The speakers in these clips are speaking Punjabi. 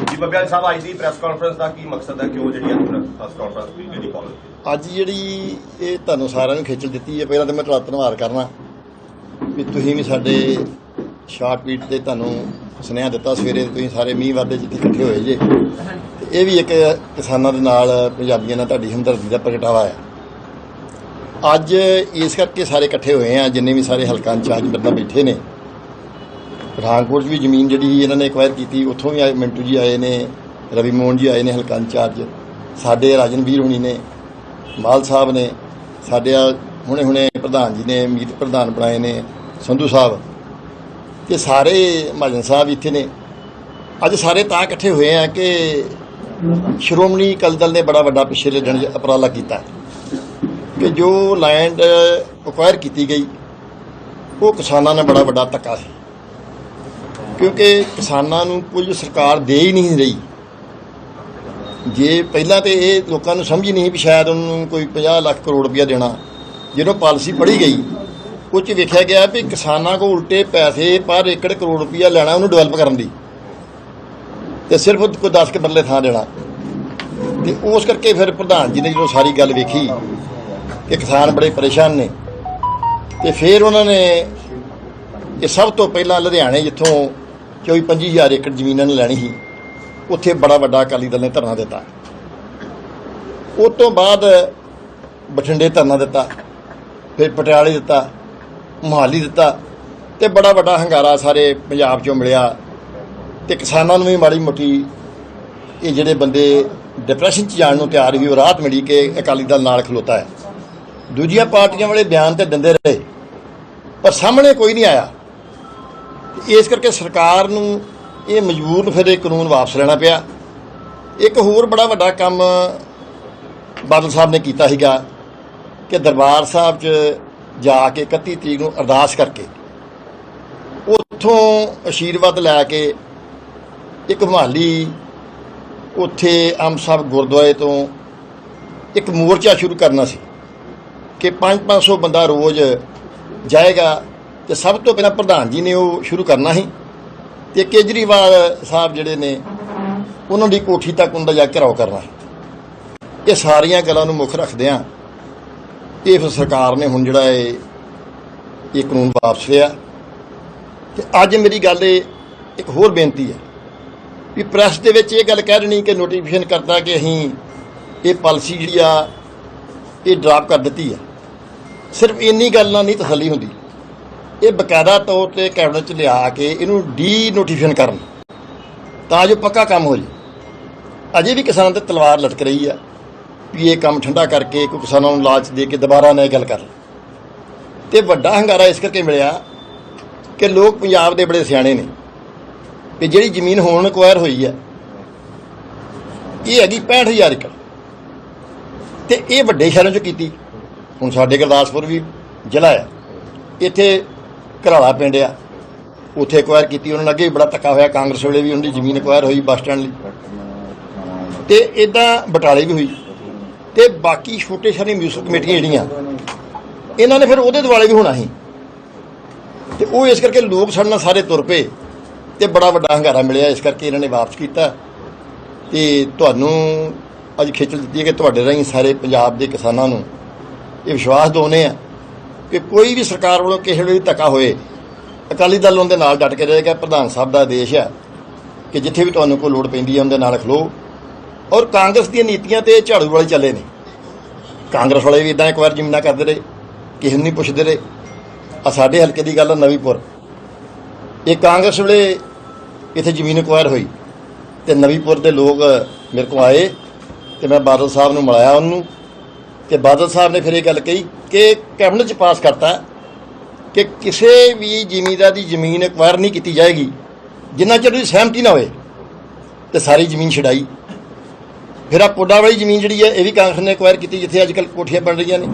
ਜੀ ਬੱਬਿਆਲ ਸਾਹਿਬ, ਅੱਜ ਦੀ ਪ੍ਰੈਸ ਕਾਨਫਰੰਸ ਦਾ ਕੀ ਮਕਸਦ ਹੈ? ਕਿਉਂ ਜਿਹੜੀ ਅੱਜ ਪ੍ਰੈਸ ਕਾਨਫਰੰਸ ਦੀ ਜਿਹੜੀ ਕਾਲ ਅੱਜ ਜਿਹੜੀ ਇਹ ਤੁਹਾਨੂੰ ਸਾਰਿਆਂ ਨੂੰ ਖੇਚਲ ਦਿੱਤੀ ਹੈ, ਪਹਿਲਾਂ ਤਾਂ ਮੈਂ ਤੁਹਾਡਾ ਧੰਨਵਾਦ ਕਰਨਾ ਵੀ ਤੁਸੀਂ ਵੀ ਸਾਡੇ ਸ਼ਾਰਟ ਬੀਟ ਤੇ ਤੁਹਾਨੂੰ ਸੁਨੇਹਾ ਦਿੱਤਾ ਸਵੇਰੇ, ਤੁਸੀਂ ਸਾਰੇ ਮੀਂਹ ਵਾਦੇ ਜਿੱਥੇ ਇਕੱਠੇ ਹੋਏ ਜੇ। ਇਹ ਵੀ ਇੱਕ ਕਿਸਾਨਾਂ ਦੇ ਨਾਲ, ਪੰਜਾਬੀਆਂ ਨਾਲ ਤੁਹਾਡੀ ਹਮਦਰਦੀ ਦਾ ਪ੍ਰਗਟਾਵਾ ਹੈ। ਅੱਜ ਇਸ ਕਰਕੇ ਸਾਰੇ ਇਕੱਠੇ ਹੋਏ ਆ, ਜਿੰਨੇ ਵੀ ਸਾਰੇ ਹਲਕਾ ਇੰਚਾਰਜ ਬੰਦਾ ਬੈਠੇ ਨੇ। ਪਠਾਨਕੋਟ 'ਚ ਵੀ ਜ਼ਮੀਨ ਜਿਹੜੀ ਇਹਨਾਂ ਨੇ ਐਕਵਾਇਰ ਕੀਤੀ। ਉੱਥੋਂ ਵੀ ਆਏ, ਮਿੰਟੂ ਜੀ ਆਏ ਨੇ, ਰਵੀ ਮੋਹਨ ਜੀ ਆਏ ਨੇ, ਹਲਕਾ ਇੰਚਾਰਜ। ਸਾਡੇ ਰਾਜਨਵੀਰ ਹੁਣੀ ਨੇ, ਮਾਲ ਸਾਹਿਬ ਨੇ, ਸਾਡੇ ਆ ਹੁਣੇ ਹੁਣੇ ਪ੍ਰਧਾਨ ਜੀ ਨੇ, ਮੀਤ ਪ੍ਰਧਾਨ ਬਣਾਏ ਨੇ, ਸੰਧੂ ਸਾਹਿਬ। ਤੇ ਸਾਰੇ ਮਹਾਜਨ ਸਾਹਿਬ ਇੱਥੇ ਨੇ। ਅੱਜ ਸਾਰੇ ਤਾਂ ਇਕੱਠੇ ਹੋਏ ਆ ਕਿ ਸ਼੍ਰੋਮਣੀ ਅਕਾਲੀ ਦਲ ਨੇ ਬੜਾ ਵੱਡਾ ਪਿਛਲੇ ਦਿਨ 'ਚ ਉਪਰਾਲਾ ਕੀਤਾ। ਕਿ ਜੋ ਲੈਂਡ ਅਕਵਾਇਰ ਕੀਤੀ ਗਈ, ਉਹ ਕਿਸਾਨਾਂ ਨੇ ਬੜਾ ਵੱਡਾ ਧੱਕਾ ਸੀ। ਕਿਉਂਕਿ ਕਿਸਾਨਾਂ ਨੂੰ ਕੁਝ ਸਰਕਾਰ ਦੇ ਹੀ ਨਹੀਂ ਰਹੀ। ਜੇ ਪਹਿਲਾਂ ਤੇ ਇਹ ਲੋਕਾਂ ਨੂੰ ਸਮਝ ਹੀ ਨਹੀਂ ਵੀ ਸ਼ਾਇਦ ਉਹਨਾਂ ਨੂੰ ਕੋਈ 50 ਲੱਖ ਕਰੋੜ ਰੁਪਇਆ ਦੇਣਾ। ਜਦੋਂ ਪਾਲਿਸੀ ਪੜ੍ਹੀ ਗਈ, ਉਹ 'ਚ ਵੇਖਿਆ ਗਿਆ ਵੀ ਕਿਸਾਨਾਂ ਕੋਲ ਉਲਟੇ ਪੈਸੇ ਪਰ ਏਕੜ ਕਰੋੜ ਰੁਪਇਆ ਲੈਣਾ ਉਹਨੂੰ ਡਿਵੈਲਪ ਕਰਨ ਦੀ। ਤੇ ਸਿਰਫ ਕੋਈ 10 ਕੇ ਬਦਲੇ ਥਾਂ ਦੇਣਾ। ਤੇ ਉਸ ਕਰਕੇ ਫਿਰ ਪ੍ਰਧਾਨ ਜੀ ਨੇ ਜਦੋਂ ਸਾਰੀ ਗੱਲ ਵੇਖੀ ਕਿ ਕਿਸਾਨ ਬੜੇ ਪਰੇਸ਼ਾਨ ਨੇ, ਤੇ ਫਿਰ ਉਹਨਾਂ ਨੇ ਇਹ ਸਭ ਤੋਂ ਪਹਿਲਾਂ ਲੁਧਿਆਣੇ ਜਿੱਥੋਂ 24 25000 ਏਕੜ ਜ਼ਮੀਨਾਂ ਨੇ ਲੈਣੀ ਸੀ। ਉੱਥੇ ਬੜਾ ਵੱਡਾ ਅਕਾਲੀ ਦਲ ਨੇ ਧਰਨਾ ਦਿੱਤਾ। ਉਸ ਤੋਂ ਬਾਅਦ ਬਠਿੰਡੇ ਧਰਨਾ ਦਿੱਤਾ, ਫਿਰ ਪਟਿਆਲੇ ਦਿੱਤਾ, ਮੁਹਾਲੀ ਦਿੱਤਾ ਤੇ ਬੜਾ ਵੱਡਾ ਹੰਗਾਰਾ ਸਾਰੇ ਪੰਜਾਬ 'ਚੋਂ ਮਿਲਿਆ ਤੇ ਕਿਸਾਨਾਂ ਨੂੰ ਵੀ ਮਾੜੀ ਮੋਟੀ ਇਹ ਜਿਹੜੇ ਬੰਦੇ ਡਿਪਰੈਸ਼ਨ 'ਚ ਜਾਣ ਨੂੰ ਤਿਆਰ ਹੀ ਉਹ ਰਾਹਤ ਮਿਲੀ ਕਿ ਅਕਾਲੀ ਦਲ ਨਾਲ ਖਲੋਤਾ ਹੈ। ਦੂਜੀਆਂ ਪਾਰਟੀਆਂ ਵਾਲੇ ਬਿਆਨ ਤੇ ਦਿੰਦੇ ਰਹੇ, ਪਰ ਸਾਹਮਣੇ ਕੋਈ ਨਹੀਂ ਆਇਆ। ਇਸ ਕਰਕੇ ਸਰਕਾਰ ਨੂੰ ਇਹ ਮਜਬੂਰ ਫਿਰ ਇਹ ਕਾਨੂੰਨ ਵਾਪਸ ਲੈਣਾ ਪਿਆ। ਇੱਕ ਹੋਰ ਬੜਾ ਵੱਡਾ ਕੰਮ ਬਾਦਲ ਸਾਹਿਬ ਨੇ ਕੀਤਾ ਸੀਗਾ ਕਿ ਦਰਬਾਰ ਸਾਹਿਬ 'ਚ ਜਾ ਕੇ 31 ਤਰੀਕ ਨੂੰ ਅਰਦਾਸ ਕਰਕੇ ਉੱਥੋਂ ਅਸ਼ੀਰਵਾਦ ਲੈ ਕੇ ਇੱਕ ਮਾਲੀ ਉੱਥੇ ਅੰਬ ਸਾਹਿਬ ਗੁਰਦੁਆਰੇ ਤੋਂ ਇੱਕ ਮੋਰਚਾ ਸ਼ੁਰੂ ਕਰਨਾ ਸੀ ਕਿ 5-500 ਬੰਦਾ ਰੋਜ਼ ਜਾਏਗਾ ਤੇ ਸਭ ਤੋਂ ਪਹਿਲਾਂ ਪ੍ਰਧਾਨ ਜੀ ਨੇ ਉਹ ਸ਼ੁਰੂ ਕਰਨਾ ਸੀ ਤੇ ਕੇਜਰੀਵਾਲ ਸਾਹਿਬ ਜਿਹੜੇ ਨੇ, ਉਹਨਾਂ ਦੀ ਕੋਠੀ ਤੱਕ ਉਹਨਾਂ ਦਾ ਜਾ ਕੇ ਘਰਾਓ ਕਰਨਾ ਇਹ ਸਾਰੀਆਂ ਗੱਲਾਂ ਨੂੰ ਮੁੱਖ ਰੱਖਦਿਆਂ ਇਹ ਫਿਰ ਸਰਕਾਰ ਨੇ ਹੁਣ ਜਿਹੜਾ ਇਹ ਇਹ ਕਾਨੂੰਨ ਵਾਪਸ ਲਿਆ। ਤੇ ਅੱਜ ਮੇਰੀ ਗੱਲ ਇਹ, ਇੱਕ ਹੋਰ ਬੇਨਤੀ ਹੈ ਵੀ ਪ੍ਰੈਸ ਦੇ ਵਿੱਚ ਇਹ ਗੱਲ ਕਹਿ ਦੇਣੀ ਕਿ ਨੋਟੀਫਿਕੇਸ਼ਨ ਕਰਦਾ ਕਿ ਅਸੀਂ ਇਹ ਪਾਲਿਸੀ ਜਿਹੜੀ ਆ, ਇਹ ਡਰਾਪ ਕਰ ਦਿੱਤੀ ਆ। ਸਿਰਫ ਇੰਨੀ ਗੱਲ ਨਾਲ ਨਹੀਂ ਤਸੱਲੀ ਹੁੰਦੀ। ਇਹ ਬਕਾਇਦਾ ਤੌਰ ਤੇ ਕੈਬਨਿਟ ਚ ਲਿਆ ਕੇ ਇਹਨੂੰ ਡੀ ਨੋਟੀਫਿਕੇਸ਼ਨ ਕਰਨ। ਤਾਂ ਜੋ ਪੱਕਾ ਕੰਮ ਹੋ ਜੇ। ਅਜੇ ਵੀ ਕਿਸਾਨਾਂ ਤੇ ਤਲਵਾਰ ਲਟਕ ਰਹੀ ਆ ਵੀ ਇਹ ਕੰਮ ਠੰਡਾ ਕਰਕੇ ਕੋਈ ਕਿਸਾਨਾਂ ਨੂੰ ਲਾਲਚ ਦੇ ਕੇ ਦੁਬਾਰਾ ਨਾ ਇਹ ਗੱਲ ਕਰ ਤੇ ਵੱਡਾ ਹੰਗਾਰਾ ਇਸ ਕਰਕੇ ਮਿਲਿਆ ਕਿ ਲੋਕ ਪੰਜਾਬ ਦੇ ਬੜੇ ਸਿਆਣੇ ਨੇ। ਕਿ ਜਿਹੜੀ ਜ਼ਮੀਨ ਹੋਣ ਅਕਵਾਇਰ ਹੋਈ ਹੈ ਇਹ ਹੈਗੀ 65000 ਏਕੜ। ਤੇ ਇਹ ਵੱਡੇ ਸ਼ਹਿਰਾਂ 'ਚ ਕੀਤੀ। ਹੁਣ ਸਾਡੇ ਗੁਰਦਾਸਪੁਰ ਵੀ ਜ਼ਿਲ੍ਹਾ ਹੈ ਇੱਥੇ ਘਰਾਲਾ ਪਿੰਡ ਆ। ਉੱਥੇ ਐਕਵਾਇਰ ਕੀਤੀ, ਉਹਨਾਂ ਨੇ ਅੱਗੇ ਵੀ ਬੜਾ ਧੱਕਾ ਹੋਇਆ। ਕਾਂਗਰਸ ਵੇਲੇ ਵੀ ਉਹਨਾਂ ਦੀ ਜ਼ਮੀਨ ਐਕਵਾਇਰ ਹੋਈ ਬੱਸ ਸਟੈਂਡ ਲਈ। ਤੇ ਇਦਾਂ ਬਟਾਲੇ ਵੀ ਹੋਈ। ਤੇ ਬਾਕੀ ਛੋਟੇ ਸ਼ਹਿਰੀ ਮਿਊਨਿਸਪਲ ਕਮੇਟੀਆਂ ਜਿਹੜੀਆਂ, ਇਹਨਾਂ ਨੇ ਫਿਰ ਉਹਦੇ ਦੁਆਲੇ ਵੀ ਹੋਣਾ ਸੀ। ਤੇ ਉਹ ਇਸ ਕਰਕੇ ਲੋਕ ਸਾਡੇ ਨਾਲ ਸਾਰੇ ਤੁਰ ਪਏ ਤੇ ਬੜਾ ਵੱਡਾ ਹੰਗਾਰਾ ਮਿਲਿਆ। ਇਸ ਕਰਕੇ ਇਹਨਾਂ ਨੇ ਵਾਪਸ ਕੀਤਾ। ਤੇ ਤੁਹਾਨੂੰ ਅੱਜ ਖੇਚਲ ਦਿੱਤੀ ਹੈ ਕਿ ਤੁਹਾਡੇ ਰਾਹੀਂ ਸਾਰੇ ਪੰਜਾਬ ਦੇ ਕਿਸਾਨਾਂ ਨੂੰ ਇਹ ਵਿਸ਼ਵਾਸ ਦਿਵਾਉਂਦੇ ਆ ਕਿ ਕੋਈ ਵੀ ਸਰਕਾਰ ਵੱਲੋਂ ਕਿਸੇ ਵੇਲੇ ਵੀ ਧੱਕਾ ਹੋਏ, ਅਕਾਲੀ ਦਲ ਉਹਦੇ ਨਾਲ ਡਟ ਕੇ ਰਹੇਗਾ ਪ੍ਰਧਾਨ ਸਾਹਿਬ ਦਾ ਆਦੇਸ਼ ਹੈ ਕਿ ਜਿੱਥੇ ਵੀ ਤੁਹਾਨੂੰ ਕੋਈ ਲੋੜ ਪੈਂਦੀ ਹੈ ਉਹਦੇ ਨਾਲ ਖਲੋ। ਔਰ ਕਾਂਗਰਸ ਦੀਆਂ ਨੀਤੀਆਂ ਤੇ ਝਾੜੂ ਵਾਲੇ ਚੱਲੇ ਨੇ। ਕਾਂਗਰਸ ਵਾਲੇ ਵੀ ਇਦਾਂ ਇੱਕ ਵਾਰ ਜ਼ਮੀਨਾਂ ਕਰਦੇ ਰਹੇ, ਕਿਸੇ ਨੂੰ ਨਹੀਂ ਪੁੱਛਦੇ ਰਹੇ। ਆ ਸਾਡੇ ਹਲਕੇ ਦੀ ਗੱਲ ਆ, ਨਵੀਂਪੁਰ। ਇਹ ਕਾਂਗਰਸ ਵੇਲੇ ਇੱਥੇ ਜ਼ਮੀਨ ਅਕਵਾਇਰ ਹੋਈ ਤੇ ਨਵੀਪੁਰ ਦੇ ਲੋਕ ਮੇਰੇ ਕੋਲ ਆਏ ਤੇ ਮੈਂ ਬਾਦਲ ਸਾਹਿਬ ਨੂੰ ਮਿਲਾਇਆ ਉਹਨੂੰ। ਤੇ ਬਾਦਲ ਸਾਹਿਬ ਨੇ ਫਿਰ ਇਹ ਗੱਲ ਕਹੀ ਕਿ ਕੈਬਨਿਟ ਚ ਪਾਸ ਕਰਤਾ ਕਿ ਕਿਸੇ ਵੀ ਜ਼ਿਮੀਂਦਾਰ ਦੀ ਜ਼ਮੀਨ ਅਕਵਾਇਰ ਨਹੀਂ ਕੀਤੀ ਜਾਏਗੀ, ਜਿੰਨਾ ਚਿਰ ਉਹਦੀ ਸਹਿਮਤੀ ਨਾ ਹੋਏ ਤੇ ਸਾਰੀ ਜ਼ਮੀਨ ਛਡਾਈ। ਫਿਰ ਆ ਪੁੱਡਾ ਵਾਲੀ ਜ਼ਮੀਨ ਜਿਹੜੀ ਹੈ, ਇਹ ਵੀ ਕਾਂਗਰਸ ਨੇ ਅਕਵਾਇਰ ਕੀਤੀ ਜਿੱਥੇ ਅੱਜ ਕੱਲ੍ਹ ਕੋਠੀਆਂ ਬਣ ਰਹੀਆਂ ਨੇ।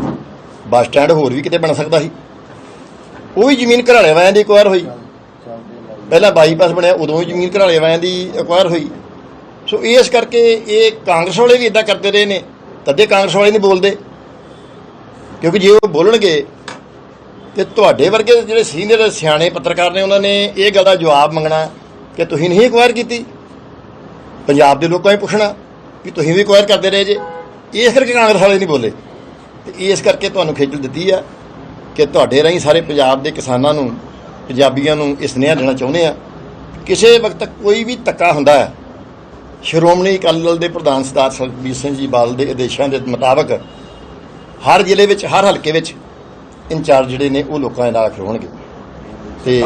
ਬੱਸ ਸਟੈਂਡ ਹੋਰ ਵੀ ਕਿਤੇ ਬਣ ਸਕਦਾ ਸੀ। ਉਹ ਵੀ ਜ਼ਮੀਨ ਘਰਾਲੇ ਵਾਲਿਆਂ ਦੀ ਅਕਵਾਇਰ ਹੋਈ। ਪਹਿਲਾਂ ਬਾਈਪਾਸ ਬਣਿਆ, ਉਦੋਂ ਵੀ ਜ਼ਮੀਨ ਘਰਾਲੇ ਵਾਲਿਆਂ ਦੀ ਅਕਵਾਇਰ ਹੋਈ। ਸੋ ਇਸ ਕਰਕੇ ਇਹ ਕਾਂਗਰਸ ਵਾਲੇ ਵੀ ਇਦਾਂ ਕਰਦੇ ਰਹੇ ਨੇ, ਤਦੇ ਕਾਂਗਰਸ ਵਾਲੇ ਨਹੀਂ ਬੋਲਦੇ। ਕਿਉਂਕਿ ਜੇ ਉਹ ਬੋਲਣਗੇ, ਤੇ ਤੁਹਾਡੇ ਵਰਗੇ ਜਿਹੜੇ ਸੀਨੀਅਰ ਸਿਆਣੇ ਪੱਤਰਕਾਰ ਨੇ ਉਹਨਾਂ ਨੇ ਇਹ ਗੱਲ ਦਾ ਜਵਾਬ ਮੰਗਣਾ ਕਿ ਤੁਸੀਂ ਨਹੀਂ ਅਕਵਾਇਰ ਕੀਤੀ। ਪੰਜਾਬ ਦੇ ਲੋਕਾਂ ਨੇ ਪੁੱਛਣਾ ਵੀ ਤੁਸੀਂ ਵੀ ਕੁਆਇਰ ਕਰਦੇ ਰਹੇ ਜੇ। ਇਸ ਕਰਕੇ ਕਾਂਗਰਸ ਵਾਲੇ ਨਹੀਂ ਬੋਲੇ। ਤੇ ਇਸ ਕਰਕੇ ਤੁਹਾਨੂੰ ਖੇਚਲ ਦਿੱਤੀ ਆ ਕਿ ਤੁਹਾਡੇ ਰਾਹੀਂ ਸਾਰੇ ਪੰਜਾਬ ਦੇ ਕਿਸਾਨਾਂ ਨੂੰ, ਪੰਜਾਬੀਆਂ ਨੂੰ ਇਸ ਸੁਨੇਹਾ ਦੇਣਾ ਚਾਹੁੰਦੇ ਆ। ਕਿਸੇ ਵਕਤ ਕੋਈ ਵੀ ਧੱਕਾ ਹੁੰਦਾ ਹੈ, ਸ਼੍ਰੋਮਣੀ ਅਕਾਲੀ ਦਲ ਦੇ ਪ੍ਰਧਾਨ ਸਰਦਾਰ ਸਰਬਜੀਤ ਸਿੰਘ ਜੀ ਬਾਦਲ ਦੇ ਆਦੇਸ਼ਾਂ ਦੇ ਮੁਤਾਬਕ ਹਰ ਜ਼ਿਲ੍ਹੇ ਵਿੱਚ ਹਰ ਹਲਕੇ ਵਿੱਚ ਇੰਚਾਰਜ ਜਿਹੜੇ ਨੇ ਉਹ ਲੋਕਾਂ ਦੇ ਨਾਲ ਖਲੋਣਗੇ ਤੇ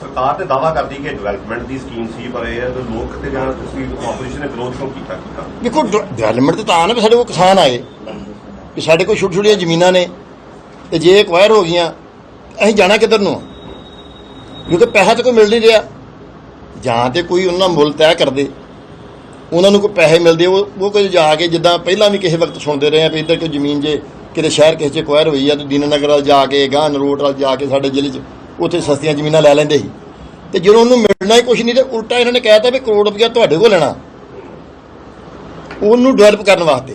ਸਰਕਾਰ ਤੇ ਦਾਵਾ ਕਰਦੀ ਕਿ ਡਿਵੈਲਪਮੈਂਟ ਦੀ ਸਕੀਮ ਸੀ ਪਰ ਇਹ ਹੈ ਕਿ ਲੋਕ ਤੇ ਜਾਣ ਤੁਸੀਂ ਆਪੋਜੀਸ਼ਨ ਨੇ ਵਿਰੋਧ ਕਿਉਂ ਕੀਤਾ? ਦੇਖੋ ਡਿਵੈਲਪਮੈਂਟ ਤੇ ਤਾਂ ਨਾ ਵੀ ਸਾਡੇ ਕੋਲ ਕਿਸਾਨ ਆਏ ਕਿ ਸਾਡੇ ਕੋਲ ਛੋਟੀ ਛੋਟੀਆਂ ਜ਼ਮੀਨਾਂ ਨੇ ਤੇ ਜੇ ਐਕਵਾਇਰ ਹੋ ਗਈਆਂ ਅਸੀਂ ਜਾਣਾ ਕਿੱਧਰ ਨੂੰ? ਕਿਉਂਕਿ ਪੈਸਾ ਤਾਂ ਕੋਈ ਮਿਲ ਨਹੀਂ ਰਿਹਾ। ਜਾਂ ਤੇ ਕੋਈ ਉਹਨਾਂ ਮੁੱਲ ਤੈਅ ਕਰਦੇ ਉਹਨਾਂ ਨੂੰ ਕੋਈ ਪੈਸੇ ਮਿਲਦੇ ਉਹ ਉਹ ਕੋਈ ਜਾ ਕੇ ਜਿੱਦਾਂ ਪਹਿਲਾਂ ਵੀ ਕਿਸੇ ਵਕਤ ਸੁਣਦੇ ਰਹੇ ਆ ਵੀ ਇੱਧਰ ਕੋਈ ਜ਼ਮੀਨ ਜੇ ਕਿਤੇ ਸ਼ਹਿਰ ਕਿਸੇ 'ਚ ਐਕਵਾਇਰ ਹੋਈ ਆ ਤੇ ਦੀਨਨਗਰ ਵੱਲ ਜਾ ਕੇ ਗਾਂ ਨਰੋਟ ਵੱਲ ਜਾ ਕੇ ਸਾਡੇ ਜ਼ਿਲ੍ਹੇ 'ਚ, ਉੱਥੇ ਸਸਤੀਆਂ ਜ਼ਮੀਨਾਂ ਲੈ ਲੈਂਦੇ ਸੀ। ਤੇ ਜਦੋਂ ਉਹਨੂੰ ਮਿਲਣਾ ਹੀ ਕੁਝ ਨਹੀਂ ਤੇ ਉਲਟਾ ਇਹਨਾਂ ਨੇ ਕਹਿਤਾ ਵੀ ਕਰੋੜ ਰੁਪਇਆ ਤੁਹਾਡੇ ਕੋਲ ਲੈਣਾ। ਉਹਨੂੰ ਡਿਵੈਲਪ ਕਰਨ ਵਾਸਤੇ।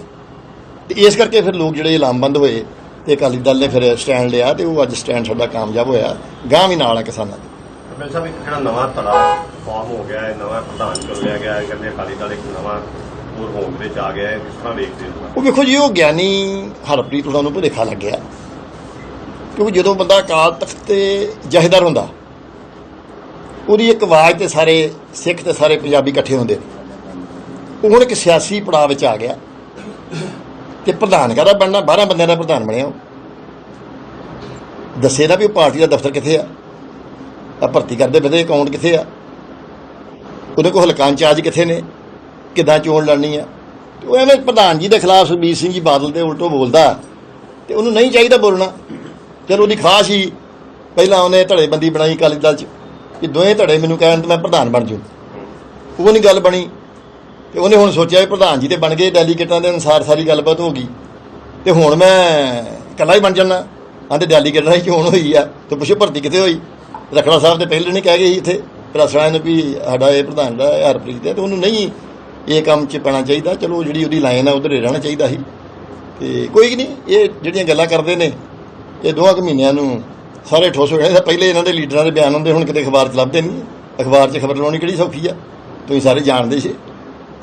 ਤੇ ਇਸ ਕਰਕੇ ਫਿਰ ਲੋਕ ਜਿਹੜੇ ਲਾਮਬੰਦ ਹੋਏ ਤੇ ਅਕਾਲੀ ਦਲ ਨੇ ਫਿਰ ਸਟੈਂਡ ਲਿਆ ਤੇ ਉਹ ਅੱਜ ਸਟੈਂਡ ਸਾਡਾ ਕਾਮਯਾਬ ਹੋਇਆ। ਗਾਂ ਵੀ ਨਾਲ ਆ ਕਿਸਾਨਾਂ ਦੇ। ਕਪਿਲ ਸਾਹਿਬ, ਇੱਕ ਜਿਹੜਾ ਨਵਾਂ ਧੜਾ ਫਾਰਮ ਹੋ ਗਿਆ ਹੈ ਨਵਾਂ ਪ੍ਰਧਾਨ ਚੁਣਿਆ ਗਿਆ ਹੈ ਕਹਿੰਦੇ ਅਕਾਲੀ ਦਲ ਇੱਕ ਨਵਾਂ ਹੋਰ ਹੋਂਦ ਵਿੱਚ ਆ ਗਿਆ ਹੈ, ਕਿਸ ਤਰ੍ਹਾਂ ਵੇਖਦੇ ਹੋ? ਉਹ ਵੇਖੋ ਜੀ, ਉਹ ਗਿਆਨੀ ਹਰਪ੍ਰੀਤ ਉਹਨਾਂ ਨੂੰ ਭੁਲੇਖਾ ਲੱਗਿਆ ਕਿਉਂਕਿ ਜਦੋਂ ਬੰਦਾ ਅਕਾਲ ਤਖਤ ਤੇ ਜਹੇਦਾਰ ਹੁੰਦਾ, ਉਹਦੀ ਇੱਕ ਆਵਾਜ਼ ਤੇ ਸਾਰੇ ਸਿੱਖ ਤੇ ਸਾਰੇ ਪੰਜਾਬੀ ਇਕੱਠੇ ਹੁੰਦੇ ਉਹ ਹੁਣ ਇੱਕ ਸਿਆਸੀ ਪੜਾਅ ਵਿੱਚ ਆ ਗਿਆ ਤੇ ਪ੍ਰਧਾਨ ਕਹਦਾ ਬਣਨਾ? 12 ਬੰਦਿਆਂ ਦਾ ਪ੍ਰਧਾਨ ਬਣਿਆ ਉਹ। ਦੱਸੇ ਨਾ ਵੀ ਉਹ ਪਾਰਟੀ ਦਾ ਦਫ਼ਤਰ ਕਿੱਥੇ ਆ? ਆ ਭਰਤੀ ਕਰਦੇ ਬੰਦੇ ਅਕਾਊਂਟ ਕਿੱਥੇ ਆ? ਉਹਦੇ ਕੋਲ ਹਲਕਾ ਇੰਚਾਰਜ ਕਿੱਥੇ ਨੇ? ਕਿੱਦਾਂ ਚੋਣ ਲੜਨੀ ਆ? ਤੇ ਉਹ ਐਵੇਂ ਪ੍ਰਧਾਨ ਜੀ ਦੇ ਖਿਲਾਫ ਸੁਖਬੀਰ ਸਿੰਘ ਜੀ ਬਾਦਲ ਦੇ ਉਲਟੋ ਬੋਲਦਾ। ਤੇ ਉਹਨੂੰ ਨਹੀਂ ਚਾਹੀਦਾ ਬੋਲਣਾ। ਚਲੋ ਉਹਦੀ ਖਾਸ ਹੀ ਪਹਿਲਾਂ ਉਹਨੇ ਧੜੇਬੰਦੀ ਬਣਾਈ ਅਕਾਲੀ ਦਲ 'ਚ ਕਿ ਦੋਵੇਂ ਧੜੇ ਮੈਨੂੰ ਕਹਿਣ ਤੇ ਮੈਂ ਪ੍ਰਧਾਨ ਬਣ ਜੂ ਉਹ ਨਹੀਂ ਗੱਲ ਬਣੀ। ਤੇ ਉਹਨੇ ਹੁਣ ਸੋਚਿਆ ਵੀ ਪ੍ਰਧਾਨ ਜੀ ਤੇ ਬਣ ਗਏ, ਡੈਲੀਗੇਟਾਂ ਦੇ ਅਨੁਸਾਰ ਸਾਰੀ ਗੱਲਬਾਤ ਹੋ ਗਈ। ਤੇ ਹੁਣ ਮੈਂ ਇਕੱਲਾ ਹੀ ਬਣ ਜਾਣਾ ਆਂਦੇ ਡੈਲੀਗੇਟਾਂ ਦੀ ਚੋਣ ਹੋਈ ਆ। ਤੇ ਪੁੱਛੋ ਭਰਤੀ ਕਿੱਥੇ ਹੋਈ? ਰਖੜਾ ਸਾਹਿਬ ਤੇ ਪਹਿਲੇ ਨਹੀਂ ਕਹਿ ਗਏ ਸੀ ਇੱਥੇ। ਰਸੜਾ ਨੇ ਵੀ ਸਾਡਾ ਇਹ ਪ੍ਰਧਾਨ ਦਾ ਹਰਪ੍ਰੀਤ ਦਾ, ਤੇ ਉਹਨੂੰ ਨਹੀਂ ਇਹ ਕੰਮ 'ਚ ਪੈਣਾ ਚਾਹੀਦਾ, ਚਲੋ ਜਿਹੜੀ ਉਹਦੀ ਲਾਈਨ ਆ ਉਧਰ ਰਹਿਣਾ ਚਾਹੀਦਾ ਸੀ। ਤੇ ਕੋਈ ਨਹੀਂ, ਇਹ ਜਿਹੜੀਆਂ ਗੱਲਾਂ ਕਰਦੇ ਨੇ, ਇਹ ਦੋਹਾਂ ਕੁ ਮਹੀਨਿਆਂ ਨੂੰ ਸਾਰੇ ਠੋਸ ਹੋ ਗਏ। ਪਹਿਲੇ ਇਹਨਾਂ ਦੇ ਲੀਡਰਾਂ ਦੇ ਬਿਆਨ ਹੁੰਦੇ, ਹੁਣ ਕਿਤੇ ਅਖਬਾਰ 'ਚ ਲੱਭਦੇ ਨਹੀਂ। ਅਖਬਾਰ 'ਚ ਖਬਰ ਲਾਉਣੀ ਕਿਹੜੀ ਸੌਖੀ ਆ? ਤੁਸੀਂ ਸਾਰੇ ਜਾਣਦੇ ਸੀ।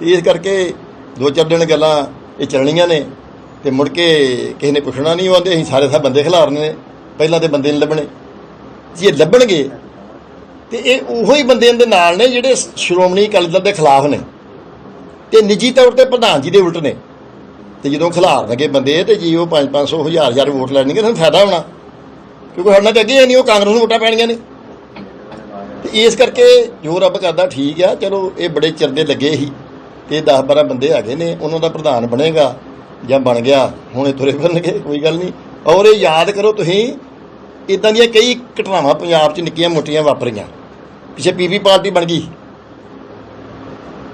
ਤੇ ਇਸ ਕਰਕੇ ਦੋ ਚਾਰ ਦਿਨ ਗੱਲਾਂ ਇਹ ਚੱਲਣੀਆਂ ਨੇ ਤੇ ਮੁੜ ਕੇ ਕਿਸੇ ਨੇ ਪੁੱਛਣਾ ਨਹੀਂ, ਉਹ ਆਂਦੇ ਅਸੀਂ ਸਾਰੇ ਸਭ ਬੰਦੇ ਖਿਲਾਰਨੇ ਨੇ, ਪਹਿਲਾਂ ਤੇ ਬੰਦੇ ਨਹੀਂ ਲੱਭਣੇ। ਜੇ ਲੱਭਣਗੇ, ਤੇ ਇਹ ਉਹੋ ਹੀ ਬੰਦਿਆਂ ਦੇ ਨਾਲ ਨੇ ਜਿਹੜੇ ਸ਼੍ਰੋਮਣੀ ਅਕਾਲੀ ਦਲ ਦੇ ਖਿਲਾਫ ਨੇ। ਤੇ ਨਿੱਜੀ ਤੌਰ ਤੇ ਪ੍ਰਧਾਨ ਜੀ ਦੇ ਉਲਟ ਨੇ। ਤੇ ਜਦੋਂ ਖਿਲਾਰ ਖਿਲਾਰਨਗੇ ਬੰਦੇ, ਤੇ ਜੀ ਉਹ 5-500 ਹਜ਼ਾਰ ਹਜ਼ਾਰ ਵੋਟ ਲੈਣਗੇ ਤੁਹਾਨੂੰ ਫਾਇਦਾ ਹੋਣਾ। ਕਿਉਂਕਿ ਸਾਡੇ ਨਾਲ ਤਾਂ ਅੱਗੇ ਨਹੀਂ, ਉਹ ਕਾਂਗਰਸ ਨੂੰ ਵੋਟਾਂ ਪੈਣੀਆਂ ਨੇ। ਤੇ ਇਸ ਕਰਕੇ ਜੋ ਰੱਬ ਕਰਦਾ, ਠੀਕ ਆ, ਚਲੋ ਇਹ ਬੜੇ ਚਿਰ ਦੇ ਲੱਗੇ ਸੀ। ਤੇ 10-12 ਬੰਦੇ ਹੈਗੇ ਨੇ, ਉਹਨਾਂ ਦਾ ਪ੍ਰਧਾਨ ਬਣੇਗਾ ਜਾਂ ਬਣ ਗਿਆ, ਹੁਣ ਇਹ ਤੁਰੇ ਫਿਰਨਗੇ, ਕੋਈ ਗੱਲ ਨਹੀਂ। ਔਰ ਇਹ ਯਾਦ ਕਰੋ ਤੁਸੀਂ ਇਦਾਂ ਦੀਆਂ ਕਈ ਘਟਨਾਵਾਂ ਪੰਜਾਬ 'ਚ ਨਿੱਕੀਆਂ ਮੋਟੀਆਂ ਵਾਪਰੀਆਂ। ਪਿੱਛੇ ਪੀਪੀ ਪਾਰਟੀ ਬਣ ਗਈ।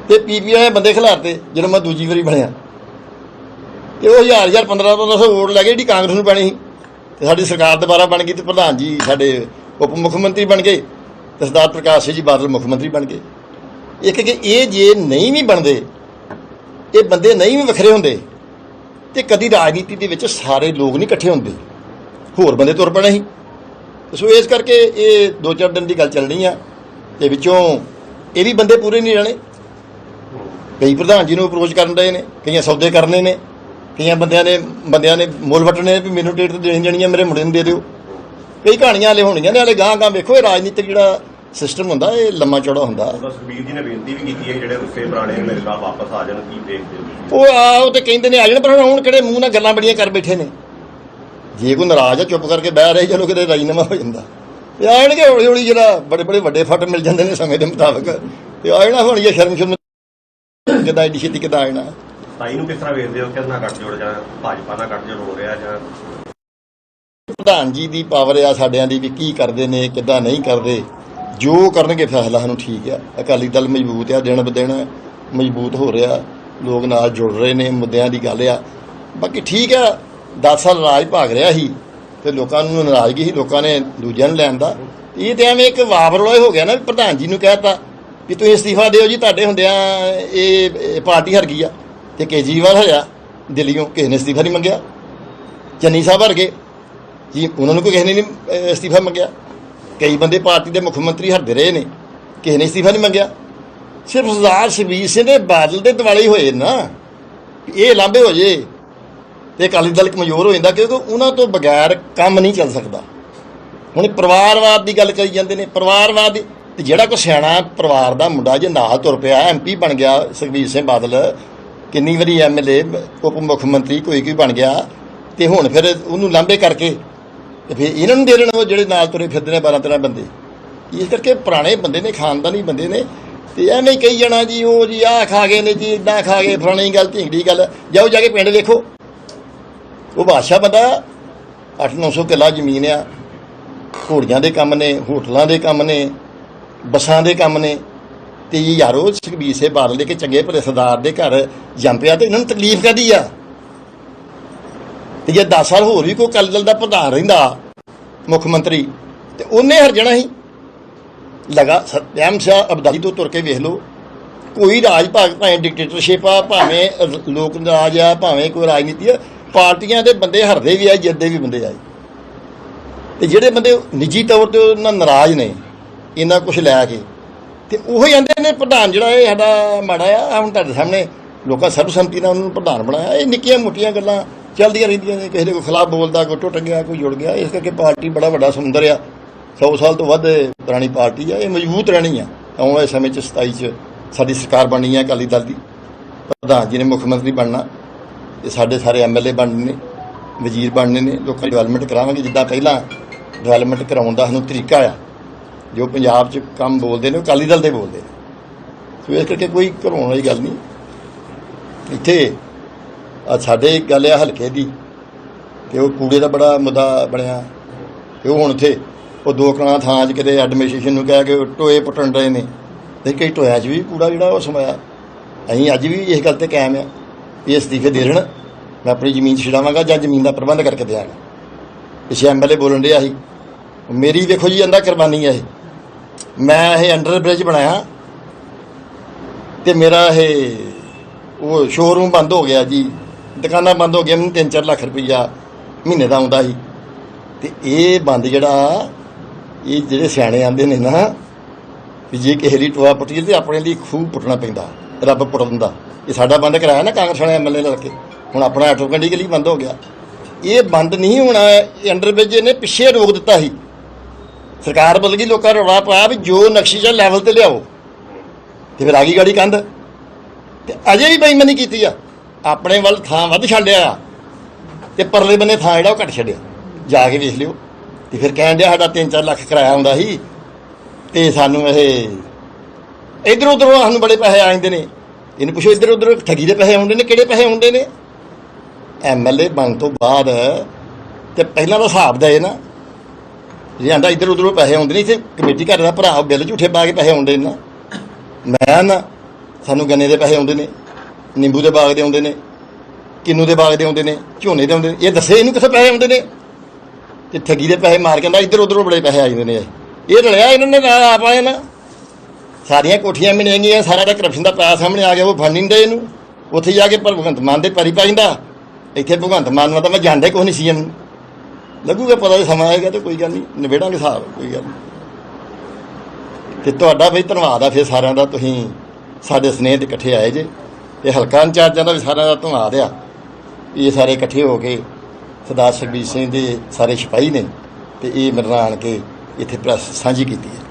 ਤੇ ਪੀਪੀ ਵਾਲੇ ਬੰਦੇ ਖਿਲਾਰਤੇ ਜਦੋਂ ਮੈਂ ਦੂਜੀ ਵਾਰੀ ਬਣਿਆ। ਤੇ ਉਹ ਹਜ਼ਾਰ ਹਜ਼ਾਰ 15 1500 ਵੋਟ ਲੈ ਗਏ ਜਿਹੜੀ ਕਾਂਗਰਸ ਨੂੰ ਪੈਣੀ ਸੀ। ਤੇ ਸਾਡੀ ਸਰਕਾਰ ਦੁਬਾਰਾ ਬਣ ਗਈ ਤੇ ਪ੍ਰਧਾਨ ਜੀ ਸਾਡੇ ਉਪ ਮੁੱਖ ਮੰਤਰੀ ਬਣ ਗਏ ਤੇ ਸਰਦਾਰ ਪ੍ਰਕਾਸ਼ ਸਿੰਘ ਜੀ ਬਾਦਲ ਮੁੱਖ ਮੰਤਰੀ ਬਣ ਗਏ। ਇੱਕ ਕਿ ਇਹ ਜੇ ਨਹੀਂ ਵੀ ਬਣਦੇ, ਇਹ ਬੰਦੇ ਨਹੀਂ ਵੀ ਵੱਖਰੇ ਹੁੰਦੇ, ਤੇ ਕਦੀ ਰਾਜਨੀਤੀ ਦੇ ਵਿੱਚ ਸਾਰੇ ਲੋਕ ਨਹੀਂ ਇਕੱਠੇ ਹੁੰਦੇ। ਹੋਰ ਬੰਦੇ ਤੁਰ ਪੈਣੇ ਸੀ। ਸੋ ਇਸ ਕਰਕੇ ਇਹ ਦੋ ਚਾਰ ਦਿਨ ਦੀ ਗੱਲ ਚੱਲਣੀ ਆ, ਤੇ ਵਿੱਚੋਂ ਇਹ ਵੀ ਬੰਦੇ ਪੂਰੇ ਨਹੀਂ ਰਹਿਣੇ। ਕਈ ਪ੍ਰਧਾਨ ਜੀ ਨੂੰ ਅਪਰੋਚ ਕਰਨ ਰਹੇ ਨੇ ਕਈਆਂ ਸੌਦੇ ਕਰਨੇ ਨੇ ਕਈਆਂ ਬੰਦਿਆਂ ਨੇ ਬੰਦਿਆਂ ਨੇ ਮੁੱਲ ਵਟਣੇ ਵੀ ਮੈਨੂੰ ਡੇਟ ਦੇਣ ਜਾਣੀ ਆ ਮੇਰੇ ਮੁੰਡੇ ਨੂੰ ਦੇ ਦਿਓ। ਕਈ ਕਹਾਣੀਆਂ ਹਲੇ ਹੋਣੀਆਂ ਨੇ ਹਲੇ ਗਾਂ ਗਾਂ ਵੇਖੋ ਇਹ ਰਾਜਨੀਤਿਕ ਜਿਹੜਾ ਸਿਸਟਮ ਹੁੰਦਾ ਇਹ ਲੰਮਾ ਚੌੜਾ ਹੁੰਦਾ। ਉਹਦਾ ਸੁਖਬੀਰ ਜੀ ਨੇ ਬੇਨਤੀ ਵੀ ਕੀਤੀ ਹੈ ਜਿਹੜੇ ਰੁੱਸੇ ਪੁਰਾਣੇ ਮੇਰੇ ਨਾਲ ਵਾਪਸ ਆ ਜਾਣ ਕੀ ਦੇਖਦੇ ਹੋ ਉਹ ਆ ਉਹ ਤੇ ਕਹਿੰਦੇ ਨੇ ਆ ਜਾਣ ਪਰ ਹੁਣ ਕਿਹੜੇ ਮੂੰਹ ਨਾਲ ਗੱਲਾਂ ਬੜੀਆਂ ਕਰ ਬੈਠੇ ਨੇ। ਜੇ ਕੋਈ ਨਾਰਾਜ਼ ਆ ਚੁੱਪ ਕਰਕੇ ਬਹਿ ਰਹੇ ਚਲੋ ਕਿਤੇ ਰਾਜੀਨਾਮਾ ਹੋ ਜਾਂਦਾ। ਤੇ ਆ ਜਾਣਗੇ ਹੌਲੀ ਹੌਲੀ ਜਿਹੜਾ ਬੜੇ ਬੜੇ ਵੱਡੇ ਫੱਟ ਮਿਲ ਜਾਂਦੇ ਨੇ ਸਮੇਂ ਦੇ ਮੁਤਾਬਕ। ਤੇ ਆ ਜਾਣਾ ਹੁਣ ਇਹ ਸ਼ਰਮ ਸ਼ਰਮ ਕਿੱਦਾਂ ਐਡੀ ਛੇਤੀ ਕਿੱਦਾਂ ਆ ਜਾਣਾ ਤਾਈ ਨੂੰ ਕਿਸ ਤਰ੍ਹਾਂ ਵੇਖਦੇ ਹੋ ਨਾਲ ਗੱਠ ਜੋੜ ਜਾਂ ਭਾਜਪਾ ਨਾਲ ਗੱਠ ਜੋੜ ਹੋ ਰਿਹਾ ਜਾਂ? ਪ੍ਰਧਾਨ ਜੀ ਦੀ ਪਾਵਰ ਆ ਸਾਡਿਆਂ ਦੀ ਵੀ ਕੀ ਕਰਦੇ ਨੇ ਕਿੱਦਾਂ ਨਹੀਂ ਕਰਦੇ ਜੋ ਕਰਨਗੇ ਫੈਸਲਾ ਸਾਨੂੰ ਠੀਕ ਆ। ਅਕਾਲੀ ਦਲ ਮਜ਼ਬੂਤ ਆ ਦਿਨ ਬ ਦਿਨ ਮਜ਼ਬੂਤ ਹੋ ਰਿਹਾ ਲੋਕ ਨਾਲ ਜੁੜ ਰਹੇ ਨੇ ਮੁੱਦਿਆਂ ਦੀ ਗੱਲ ਆ। ਬਾਕੀ ਠੀਕ ਆ 10 ਸਾਲ ਰਾਜ ਭਾਗ ਰਿਹਾ ਸੀ ਤੇ ਲੋਕਾਂ ਨੂੰ ਨਾਰਾਜ਼ਗੀ ਸੀ ਲੋਕਾਂ ਨੇ ਦੂਜਿਆਂ ਨੂੰ ਲੈਣ ਦਾ। ਇਹ ਤੇ ਐਵੇਂ ਇੱਕ ਵਾਵਰਲੋਏ ਹੋ ਗਿਆ ਨਾ ਪ੍ਰਧਾਨ ਜੀ ਨੂੰ ਕਹਿਤਾ ਵੀ ਤੁਸੀਂ ਅਸਤੀਫਾ ਦਿਓ ਜੀ ਤੁਹਾਡੇ ਹੁੰਦਿਆਂ ਇਹ ਪਾਰਟੀ ਹਰ ਗਈ ਆ ਤੇ ਕੇਜਰੀਵਾਲ ਹਰਿਆ ਦਿੱਲੀੋਂ ਕਿਸੇ ਨੇ ਅਸਤੀਫਾ ਨਹੀਂ ਮੰਗਿਆ। ਚੰਨੀ ਸਾਹਿਬ ਹਰ ਗਏ। ਜੀ ਉਹਨਾਂ ਨੂੰ ਕੋਈ ਕਿਸੇ ਨੇ ਨਹੀਂ ਅਹ, ਅਸਤੀਫਾ ਮੰਗਿਆ। ਕਈ ਬੰਦੇ ਪਾਰਟੀ ਦੇ ਮੁੱਖ ਮੰਤਰੀ ਹਰਦੇ ਰਹੇ ਨੇ ਕਿਸੇ ਨੇ ਅਸਤੀਫਾ ਨਹੀਂ ਮੰਗਿਆ। ਸਿਰਫ ਸਰਦਾਰ ਸ਼ਬੀਰ ਸਿੰਘ ਦੇ ਬਾਦਲ ਦੇ ਦਿਵਾਲੇ ਹੋਏ ਨਾ। ਇਹ ਲਾਂਭੇ ਹੋ ਜੇ ਤੇ ਅਕਾਲੀ ਦਲ ਕਮਜ਼ੋਰ ਹੋ ਜਾਂਦਾ ਕਿਉਂਕਿ ਉਹਨਾਂ ਤੋਂ ਬਗੈਰ ਕੰਮ ਨਹੀਂ ਚੱਲ ਸਕਦਾ। ਹੁਣ ਪਰਿਵਾਰਵਾਦ ਦੀ ਗੱਲ ਕਰੀ ਜਾਂਦੇ ਨੇ। ਪਰਿਵਾਰਵਾਦ ਤੇ ਜਿਹੜਾ ਕੋ ਸਿਆਣਾ ਪਰਿਵਾਰ ਦਾ ਮੁੰਡਾ ਜੇ ਨਾਲ ਤੁਰ ਪਿਆ ਐਮਪੀ ਬਣ ਗਿਆ ਸੁਖਬੀਰ ਸਿੰਘ ਬਾਦਲ, ਕਿੰਨੀ ਵਾਰੀ ਐਮਐਲਏ ਉਪ ਮੁੱਖ ਮੰਤਰੀ ਕੋਈ ਕੋਈ ਬਣ ਗਿਆ, ਤੇ ਹੁਣ ਫਿਰ ਉਹਨੂੰ ਲਾਂਭੇ ਕਰਕੇ ਤੇ ਫਿਰ ਇਹਨਾਂ ਨੂੰ ਦੇ ਦੇਣ ਉਹ ਜਿਹੜੇ ਨਾਲ ਤੁਰੇ ਫਿਰਦੇ ਨੇ 12 13 ਬੰਦੇ। ਇਸ ਕਰਕੇ ਪੁਰਾਣੇ ਬੰਦੇ ਨੇ, ਖਾਨਦਾਨੀ ਬੰਦੇ ਨੇ, ਤੇ ਐਵੇਂ ਹੀ ਕਹੀ ਜਾਣਾ ਜੀ, ਉਹ ਜੀ ਆਹ ਖਾ ਗਏ ਨੇ ਜੀ, ਇਦਾਂ ਖਾ ਗਏ, ਫਲਾਣੀ ਗੱਲ, ਢੀਂਗੜੀ ਗੱਲ, ਜਾਓ ਜਾ ਕੇ ਪਿੰਡ ਵੇਖੋ ਉਹ ਬਾਦਸ਼ਾਹ ਬੰਦਾ 8-900 ਕਿੱਲਾ ਜ਼ਮੀਨ ਆ, ਘੋੜੀਆਂ ਦੇ ਕੰਮ ਨੇ, ਹੋਟਲਾਂ ਦੇ ਕੰਮ ਨੇ ਬੱਸਾਂ ਦੇ ਕੰਮ ਨੇ। ਤੇ ਇਹ ਯਾਰੋ ਸੁਖਬੀਰ ਸਿੰਘ ਬਾਦਲ ਦੇ ਕੇ ਚੰਗੇ ਭਲੇ ਸਰਦਾਰ ਦੇ ਘਰ ਜੰਪਿਆ ਤੇ ਇਹਨਾਂ ਨੂੰ ਤਕਲੀਫ ਕਦੀ ਆ? ਤੇ ਜੇ 10 ਸਾਲ ਹੋਰ ਵੀ ਕੋਈ ਅਕਾਲੀ ਦਲ ਦਾ ਪ੍ਰਧਾਨ ਰਹਿੰਦਾ, ਮੁੱਖ ਮੰਤਰੀ, ਤੇ ਉਹਨੇ ਹਰ ਜਾਣਾ ਸੀ। ਲਗਾ ਸਤਿਆਮ ਸ਼ਾਹ ਅਬਦਾਲੀ ਤੋਂ ਤੁਰ ਕੇ ਵੇਖ ਲਓ। ਕੋਈ ਰਾਜ ਭਾਗ ਭਾਵੇਂ ਡਿਕਟੇਟਰਸ਼ਿਪ ਆ, ਭਾਵੇਂ ਲੋਕ ਰਾਜ ਆ, ਭਾਵੇਂ ਕੋਈ ਰਾਜਨੀਤੀ ਆ, ਪਾਰਟੀਆਂ ਦੇ ਬੰਦੇ ਹਰਦੇ ਵੀ ਆ, ਜਿੱਦੇ ਵੀ ਬੰਦੇ ਆਏ ਤੇ ਜਿਹੜੇ ਬੰਦੇ ਨਿੱਜੀ ਤੌਰ ਤੇ ਉਹਨਾਂ ਨਾਰਾਜ਼ ਨੇ ਇਹਨਾਂ ਕੁਝ ਲੈ ਕੇ। ਤੇ ਉਹੀ ਆਂਦੇ ਨੇ ਪ੍ਰਧਾਨ ਜਿਹੜਾ ਇਹ ਸਾਡਾ ਮਾੜਾ ਆ, ਆਹ ਹੁਣ ਤੁਹਾਡੇ ਸਾਹਮਣੇ ਲੋਕਾਂ ਸਰਬਸੰਮਤੀ ਨਾਲ ਉਹਨੂੰ ਪ੍ਰਧਾਨ ਬਣਾਇਆ। ਇਹ ਨਿੱਕੀਆਂ ਮੋਟੀਆਂ ਗੱਲਾਂ ਚੱਲਦੀਆਂ ਰਹਿੰਦੀਆਂ ਨੇ। ਕਿਸੇ ਦੇ ਕੋਈ ਖਿਲਾਫ ਬੋਲਦਾ, ਕੋਈ ਟੁੱਟ ਗਿਆ, ਕੋਈ ਜੁੜ ਗਿਆ। ਇਸ ਕਰਕੇ ਪਾਰਟੀ ਬੜਾ ਵੱਡਾ ਸਮੁੰਦਰ ਆ। 100 ਸਾਲ ਤੋਂ ਵੱਧ ਪੁਰਾਣੀ ਪਾਰਟੀ ਆ। ਇਹ ਮਜ਼ਬੂਤ ਰਹਿਣੀ ਆ। ਆਉਣ ਵਾਲੇ ਸਮੇਂ ਚ 27 ਚ ਸਾਡੀ ਸਰਕਾਰ ਬਣਨੀ ਆ ਅਕਾਲੀ ਦਲ ਦੀ। ਪ੍ਰਧਾਨ ਜੀ ਨੇ ਮੁੱਖ ਮੰਤਰੀ ਬਣਨਾ। ਤੇ ਸਾਡੇ ਸਾਰੇ ਐਮਐਲਏ ਬਣਨੇ ਨੇ, ਵਜ਼ੀਰ ਬਣਨੇ ਨੇ। ਲੋਕਾਂ ਡਿਵੈਲਪਮੈਂਟ ਕਰਾਵਾਂਗੇ। ਜਿੱਦਾਂ ਪਹਿਲਾਂ ਡਿਵੈਲਪਮੈਂਟ ਕਰਾਉਣ ਦਾ ਸਾਨੂੰ ਤਰੀਕਾ ਆ। ਜੋ ਪੰਜਾਬ 'ਚ ਕੰਮ ਬੋਲਦੇ ਨੇ, ਉਹ ਅਕਾਲੀ ਦਲ ਦੇ ਬੋਲਦੇ ਨੇ। ਸੋ ਇਸ ਕਰਕੇ ਕੋਈ ਘਰੋਣ ਵਾਲੀ ਗੱਲ ਨਹੀਂ। ਇੱਥੇ ਆ ਸਾਡੇ ਗੱਲ ਆ ਹਲਕੇ ਦੀ ਤੇ ਉਹ ਕੂੜੇ ਦਾ ਬੜਾ ਮੁੱਦਾ ਬਣਿਆ। ਤੇ ਉਹ ਹੁਣ ਇੱਥੇ, ਉਹ ਦੋ ਕਣਾ ਥਾਂ 'ਚ ਕਿਤੇ ਐਡਮਿਨਿਸਟ੍ਰੇਸ਼ਨ ਨੂੰ ਕਹਿ ਕੇ ਟੋਏ ਪੁੱਟਣ ਰਹੇ ਨੇ। ਤੇ ਕਈ ਟੋਇਆ 'ਚ ਵੀ ਕੂੜਾ ਜਿਹੜਾ ਉਹ ਸਮਾਇਆ। ਅਸੀਂ ਅੱਜ ਵੀ ਇਸ ਗੱਲ ਤੇ ਕਾਇਮ ਆ ਵੀ ਇਹ ਅਸਤੀਫੇ ਦੇ ਰਹਿਣ ਮੈਂ ਆਪਣੀ ਜ਼ਮੀਨ ਛਡਾਵਾਂਗਾ ਜਾਂ ਜ਼ਮੀਨ ਦਾ ਪ੍ਰਬੰਧ ਕਰਕੇ ਦਿਆਂਗਾ। ਪਿਛੇ ਐਮਐਲਏ ਬੋਲਣ ਰਿਹਾ ਸੀ। ਮੇਰੀ ਦੇਖੋ ਜੀ ਅੰਦਾ ਕੁਰਬਾਨੀ ਹੈ ਇਹ। ਮੈਂ ਇਹ ਅੰਡਰ ਬ੍ਰਿਜ ਬਣਾਇਆ ਤੇ ਮੇਰਾ ਇਹ ਉਹ ਸ਼ੋਰੂਮ ਬੰਦ ਹੋ ਗਿਆ ਜੀ। ਦੁਕਾਨਾਂ ਬੰਦ ਹੋ ਗਈਆਂ, ਮੈਨੂੰ 3-4 ਲੱਖ ਰੁਪਈਆ ਮਹੀਨੇ ਦਾ ਆਉਂਦਾ ਸੀ। ਤੇ ਇਹ ਬੰਦ ਜਿਹੜਾ, ਇਹ ਜਿਹੜੇ ਸਿਆਣੇ ਆਂਦੇ ਨੇ ਨਾ, ਵੀ ਜੇ ਕਿਸੇ ਦੀ ਟੋਆ ਪੁੱਟੀ ਤੇ ਆਪਣੇ ਲਈ ਖੂਹ ਪੁੱਟਣਾ ਪੈਂਦਾ, ਰੱਬ ਪੁੱਟ ਦਿੰਦਾ ਇਹ ਸਾਡਾ ਬੰਦ ਕਰਾਇਆ ਨਾ ਕਾਂਗਰਸ ਵਾਲੇ ਐਮਐਲਏ ਲੜ ਕੇ ਹੁਣ ਆਪਣਾ ਆਟੋਮੈਟਿਕਲੀ ਬੰਦ ਹੋ ਗਿਆ। ਇਹ ਬੰਦ ਨਹੀਂ ਹੋਣਾ, ਇਹ ਅੰਡਰ ਇਹਨੇ ਪਿੱਛੇ ਰੋਕ ਦਿੱਤਾ ਸੀ। ਸਰਕਾਰ ਬਦਲ ਗਈ ਲੋਕਾਂ ਨੇ ਰੌਲਾ ਪਾਇਆ ਵੀ ਜੋ ਨਕਸ਼ੀਜਾ ਲੈਵਲ ਤੇ ਲਿਆਓ। ਤੇ ਫਿਰ ਆ ਗਈ ਗਾੜੀ ਕੰਧ। ਤੇ ਅਜੇ ਵੀ ਬੇਈਮਾਨੀ ਕੀਤੀ ਆ। ਆਪਣੇ ਵੱਲ ਥਾਂ ਵੱਧ ਛੱਡਿਆ ਆ। ਤੇ ਪਰਲੇ ਬੰਨੇ ਥਾਂ ਜਿਹੜਾ ਉਹ ਘੱਟ ਛੱਡਿਆ। ਜਾ ਕੇ ਵੇਖ ਲਿਓ। ਤੇ ਫਿਰ ਕਹਿਣ ਡਿਆ ਸਾਡਾ 3-4 ਲੱਖ ਕਿਰਾਇਆ ਹੁੰਦਾ ਸੀ। ਤੇ ਸਾਨੂੰ ਇਹ ਇਧਰ ਉਧਰ ਸਾਨੂੰ ਬੜੇ ਪੈਸੇ ਆ ਜਾਂਦੇ ਨੇ। ਇਹਨੂੰ ਪੁੱਛੋ ਇਧਰ ਉਧਰ ਠੱਗੀ ਦੇ ਪੈਸੇ ਆਉਂਦੇ ਨੇ, ਕਿਹੜੇ ਪੈਸੇ ਆਉਂਦੇ ਨੇ? ਐਮਐਲਏ ਬਣ ਤੋਂ ਬਾਅਦ ਤੇ ਪਹਿਲਾਂ ਦਾ ਹਿਸਾਬ ਦਾ ਇਹ ਨਾ ਜੇ ਆਂਦਾ ਇੱਧਰ ਉੱਧਰੋਂ ਪੈਸੇ ਆਉਂਦੇ ਨਹੀਂ, ਇੱਥੇ ਕਮੇਟੀ ਘਰ ਦਾ ਭਰਾ ਬਿੱਲ ਝੂਠੇ ਪਾ ਕੇ ਪੈਸੇ ਆਉਂਦੇ ਨਾ ਮੈਂ ਨਾ, ਸਾਨੂੰ ਗੰਨੇ ਦੇ ਪੈਸੇ ਆਉਂਦੇ ਨੇ, ਨਿੰਬੂ ਦੇ ਬਾਗ ਦੇ ਆਉਂਦੇ ਨੇ, ਕਿੰਨੂ ਦੇ ਬਾਗ ਦੇ ਆਉਂਦੇ ਨੇ, ਝੋਨੇ ਦੇ ਆਉਂਦੇ ਨੇ, ਇਹ ਦੱਸੇ ਇਹਨੂੰ ਕਿੱਥੇ ਪੈਸੇ ਆਉਂਦੇ ਨੇ। ਤੇ ਠੱਗੀ ਦੇ ਪੈਸੇ ਮਾਰ ਕੇ ਆਂਦਾ, ਇੱਧਰ ਉੱਧਰੋਂ ਬੜੇ ਪੈਸੇ ਆ ਜਾਂਦੇ ਨੇ ਇਹ। ਰਲਿਆ ਇਹਨਾਂ ਨੇ ਨਾਲ ਆਪ ਆਏ ਨਾ। ਸਾਰੀਆਂ ਕੋਠੀਆਂ ਮਿਲਣਗੀਆਂ, ਸਾਰਾ ਦਾ ਕਰਪਸ਼ਨ ਦਾ ਪੈਸਾ ਸਾਹਮਣੇ ਆ ਗਿਆ, ਉਹ ਫੰਡਿੰਗ ਦੇ ਇਹਨੂੰ। ਉੱਥੇ ਜਾ ਕੇ ਭਗਵੰਤ ਮਾਨ ਦੇ ਪੈਰੀ ਪੈਂਦਾ ਇੱਥੇ ਭਗਵੰਤ ਮਾਨ ਨੂੰ ਤਾਂ ਮੈਂ ਜਾਣਦਾ ਹੀ ਕੁਛ ਨਹੀਂ ਸੀ ਇਹਨੂੰ। ਲੱਗੂਗਾ, ਪਤਾ ਜੇ ਸਮਾਂ ਆਏਗਾ ਤੇ ਕੋਈ ਗੱਲ ਨਹੀਂ, ਨਿਬੇੜਾਂਗੇ ਹਿਸਾਬ, ਕੋਈ ਗੱਲ ਨਹੀਂ। ਤੇ ਤੁਹਾਡਾ ਵੀ ਧੰਨਵਾਦ ਆ ਫਿਰ ਸਾਰਿਆਂ ਦਾ, ਤੁਸੀਂ ਸਾਡੇ ਸਨੇਹ ਤੇ ਇਕੱਠੇ ਆਏ ਜੇ। ਇਹ ਹਲਕਾ ਇੰਚਾਰਜਾਂ ਦਾ ਵੀ ਸਾਰਿਆਂ ਦਾ ਧੰਨਵਾਦ ਆ ਇਹ ਸਾਰੇ ਇਕੱਠੇ ਹੋ ਕੇ ਸਰਦਾਰ ਸੁਖਬੀਰ ਸਿੰਘ ਦੇ ਸਾਰੇ ਸਿਪਾਹੀ ਨੇ, ਤੇ ਇਹ ਮੇਰੇ ਨਾਲ ਆਣ ਕੇ ਇੱਥੇ ਪ੍ਰੈਸ ਸਾਂਝੀ ਕੀਤੀ ਹੈ।